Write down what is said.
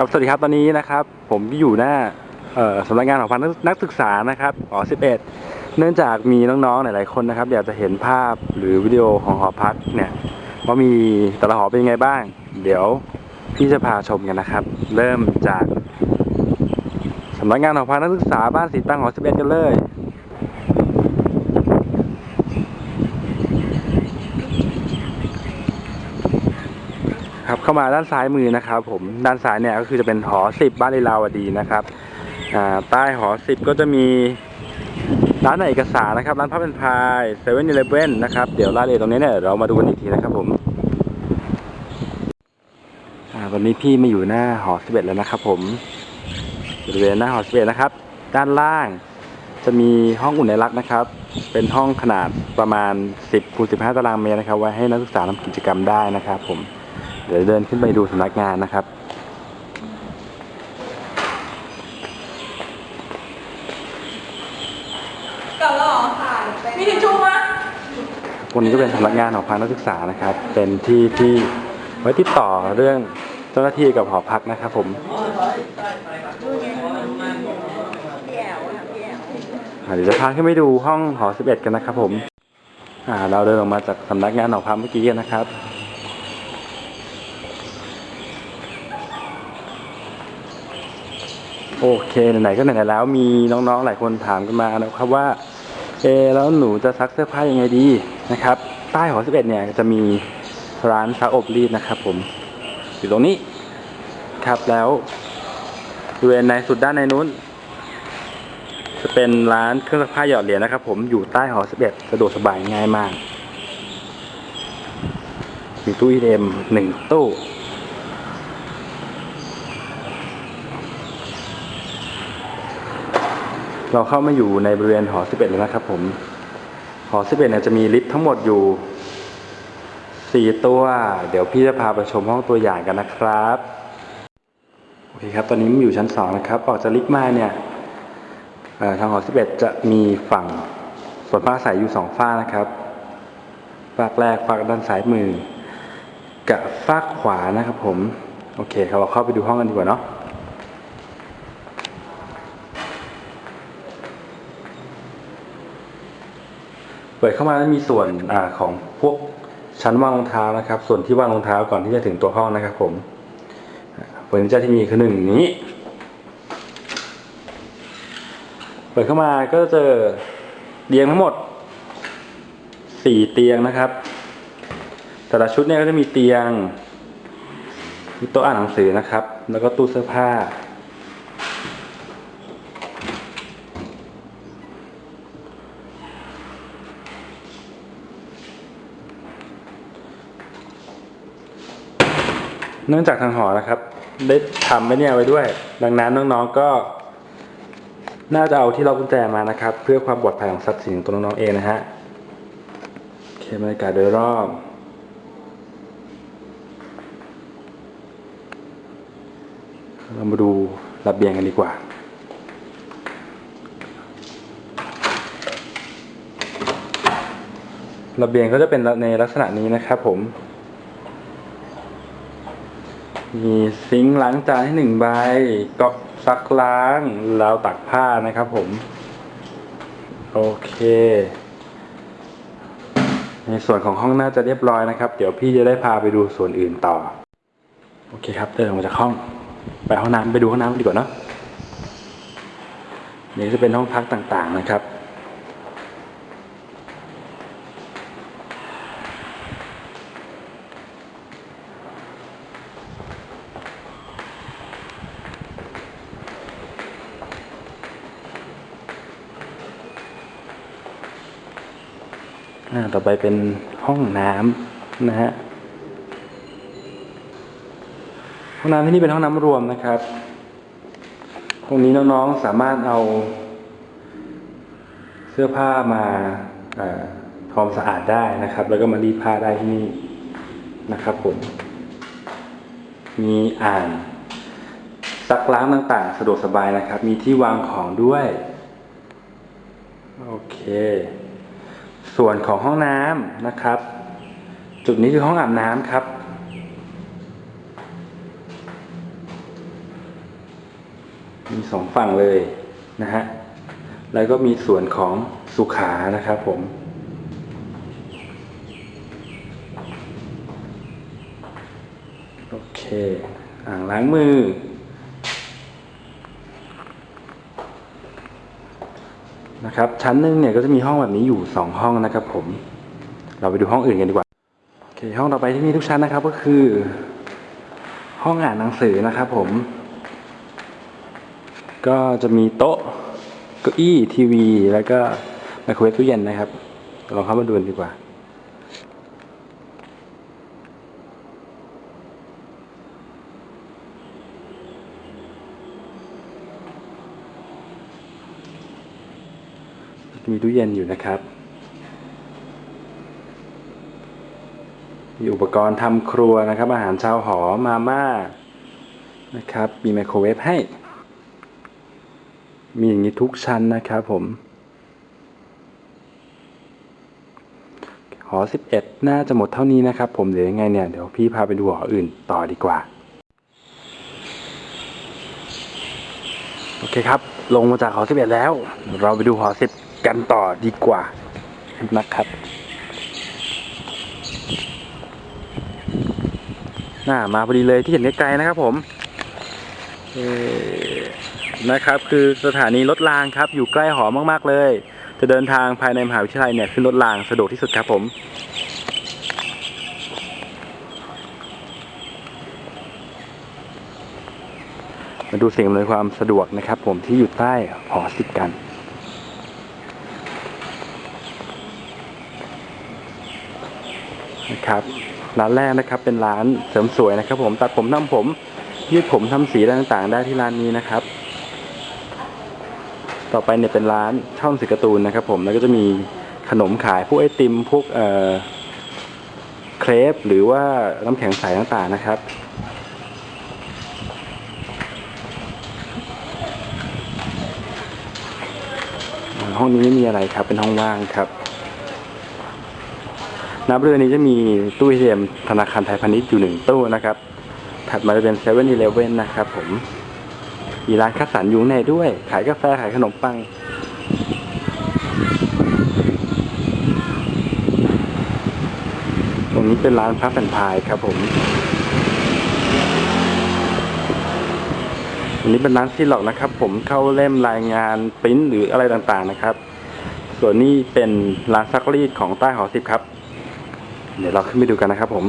ครับสวัสดีครับตอนนี้นะครับ ผมอยู่หน้าสำนักงานของพันนักศึกษานะครับหอ11 เนื่องจากมีน้องๆหลายๆคนนะครับ อยากจะเห็นภาพหรือวิดีโอของหอพักเนี่ยว่ามีแต่ละหอเป็นยังไงบ้าง เดี๋ยวพี่จะพาชมกันนะครับ เริ่มจากสำนักงานหอพักนักศึกษาบ้านสีตั้งหอ11 กันเลย ครับ เข้ามาด้านซ้ายมือนะครับผมด้านซ้ายเนี่ยก็คือจะเป็นหอสิบบ้านลีลาวดีนะครับใต้หอสิบก็จะมีร้านเอกสารนะครับ ร้านพับเป็นพายเซเว่นอีเลฟเว่นนะครับ เดี๋ยวรายละเอียดตรงนี้เนี่ยเรามาดูกันอีกทีนะครับผมวันนี้พี่มาอยู่หน้าหอสิบเอ็ดแล้วนะครับ ผมบริเวณหน้าหอสิบเอ็ดนะครับ ด้านล่าง จะมีห้องอุ่นไอรักนะครับ เป็นห้องขนาดประมาณ 10คูณ15 ตารางเมตรนะครับ ไว้ให้นักศึกษาทำกิจกรรมได้นะครับผม เดี๋ยวเดินขึ้นไปดูสำนักงานนะครับ กลับแล้วเหรอมีทิชชู่มั้ยวันนี้ก็เป็นสำนักงานของพักนักศึกษานะครับ เป็นที่ที่ไว้ติดต่อเรื่องเจ้าหน้าที่กับหอพักนะครับผมพี่แอวค่ะพี่แอวอ่าเดี๋ยวจะพาขึ้นไปดูห้องหอ 11 กันนะครับผมอ่าเราเดินออกมาจากสำนักงานหอพักเมื่อกี้กันนะครับ โอเคไหนๆก็ไหนๆแล้วมีน้องๆหลายคนถามกันมานะครับว่าเอแล้วหนูจะซักเสื้อผ้ายังไงดีนะครับ ใต้หอ11เอ็ดเนี่ยจะมีร้านซักอบรีดนะครับ ผมอยู่ตรงนี้ครับแล้วบริเวณในสุดด้านในนู้น จะเป็นร้านเครื่องซักผ้าหยอดเหรียญนะครับ ผมอยู่ใต้หอ11สะดวกสบายง่ายมากมีตู้ ATM หนึ่งตู้ เราเข้ามาอยู่ในบริเวณหอ 11แล้วนะครับผมหอ 11เนี่ยจะมีลิฟต์ทั้งหมดอยู่ 4 ตัว เดี๋ยวพี่จะพาไปชมห้องตัวอย่างกันนะครับโอเคครับตอนนี้มันอยู่ชั้น 2 นะครับออกจากลิฟต์มาเนี่ยเอ่อทางหอ 11 จะมีฝั่งส่วนภาคอายอยู่สองฝ้านะครับฝากแรกฝากด้านซ้ายมือ กับฝากขวานะครับผม โอเคครับเราเข้าไปดูห้องกันดีกว่าเนาะ เปิดเข้ามาแล้วมีส่วนอาของพวกชั้นวางรองเท้านะครับ ส่วนที่วางรองเท้าก่อนที่จะถึงตัวห้องนะครับ ผมเฟอร์นิเจอร์ที่มีคือหนึ่งนี้ เปิดเข้ามาก็จะเจอเตียงทั้งหมดสี่เตียงนะครับ แต่ละชุดเนี่ยก็จะมีเตียงมีโต๊ะอ่านหนังสือนะครับ แล้วก็ตู้เสื้อผ้า เนื่องจากทางหอนะครับ ได้ทำไว้เนี่ยไว้ด้วย ดังนั้นน้องๆก็น่าจะเอาที่ล็อกกุญแจมานะครับ เพื่อความปลอดภัยของทรัพย์สินของตัวน้องๆเองนะฮะโอเคบรรยากาศโดยรอบเรามาดูระเบียงกันดีกว่า ระเบียงก็จะเป็นในลักษณะนี้นะครับผม มีซิงค์ล้างจานให้หนึ่งใบก๊อกซักล้างราวตักผ้านะครับผม โอเค ในส่วนของห้องน่าจะเรียบร้อยนะครับ เดี๋ยวพี่จะได้พาไปดูส่วนอื่นต่อ โอเคครับ เดินออกมาจากห้อง ไปห้องน้ำไปดูห้องน้ำดีกว่าเนอะนี่จะเป็นห้องพักต่างๆนะครับ ต่อไปเป็นห้องน้ำนะฮะห้องน้ำที่นี่เป็นห้องน้ำรวมนะครับตรงนี้น้องๆสามารถเอาเสื้อผ้ามาเอ่อทำความสะอาดได้นะครับ แล้วก็มารีดผ้าได้ที่นี่นะครับผมมีอ่างซักล้างต่างๆ สะดวกสบายนะครับ มีที่วางของด้วย โอเค ส่วนของห้องน้ำนะครับ จุดนี้คือห้องอาบน้ำครับ มีสองฝั่งเลยนะฮะแล้วก็มีส่วนของสุขานะครับผมโอเค อ่างล้างมือ นะครับ ชั้นหนึ่งเนี่ยก็จะมีห้องแบบนี้อยู่สองห้องนะครับ ผม เราไปดูห้องอื่นกันดีกว่าโอเคห้องต่อไปที่มีทุกชั้นนะครับ ก็คือ ห้องอ่านหนังสือนะครับ ผม ก็จะมีโต๊ะเก้าอี้ทีวี แล้วก็ไมโครเวฟตู้เย็นนะครับลองเข้ามาดูดีกว่า มีตู้เย็นอยู่นะครับ มีอุปกรณ์ทำครัวนะครับ อาหารชาวหอมาม่านะครับ มีไมโครเวฟให้ มีอย่างนี้ทุกชั้นนะครับผมหอ 11 น่าจะหมดเท่านี้นะครับ ผมเดี๋ยวยังไงเนี่ย เดี๋ยวพี่พาไปดูหออื่นต่อดีกว่า โอเคครับ ลงมาจากหอ 11 แล้ว เราไปดูหอ 10 กันต่อดีกว่านะครับน่ามาพอดีเลยที่เห็นไกลๆนะครับผมนะครับ คือสถานีรถรางครับ อยู่ใกล้หอมากๆเลย จะเดินทางภายในมหาวิทยาลัยเนี่ยขึ้นรถรางสะดวกที่สุดครับผมมาดูสิ่งอำนวยความสะดวกนะครับ ผมที่อยู่ใต้หอสิบกัน นะครับ ร้านแรกนะครับเป็นร้านเสริมสวยนะครับ ผมตัดผมทำผมยืดผมทำสีต่างๆ ได้ที่ร้านนี้นะครับ ต่อไปเนี่ยเป็นร้านช่องสีการ์ตูนนะครับ ผมแล้วก็จะมีขนมขายพวกไอติมพวกเอ่อเครปหรือว่าน้ำแข็งใสต่างๆนะครับห้องนี้ไม่มีอะไรครับ เป็นห้องว่างครับ นับเรือนี้จะมีตู้เอทีเอ็มธนาคารไทยพาณิชย์อยู่หนึ่งตู้นะครับ ถัดมาจะเป็นเซเว่นอีเลฟเว่นนะครับผมมีร้านคัสสันอยู่ข้างในด้วย ขายกาแฟขายขนมปังตรงนี้เป็นร้านพัฟแอนพายครับผมอันนี้เป็นร้านซีล็อกนะครับ ผมเข้าเล่มรายงานปริ้นหรืออะไรต่างๆนะครับ ส่วนนี้เป็นร้านซักรีดของใต้หอสิบครับ เดี๋ยวเราขึ้นไปดูกันนะครับผม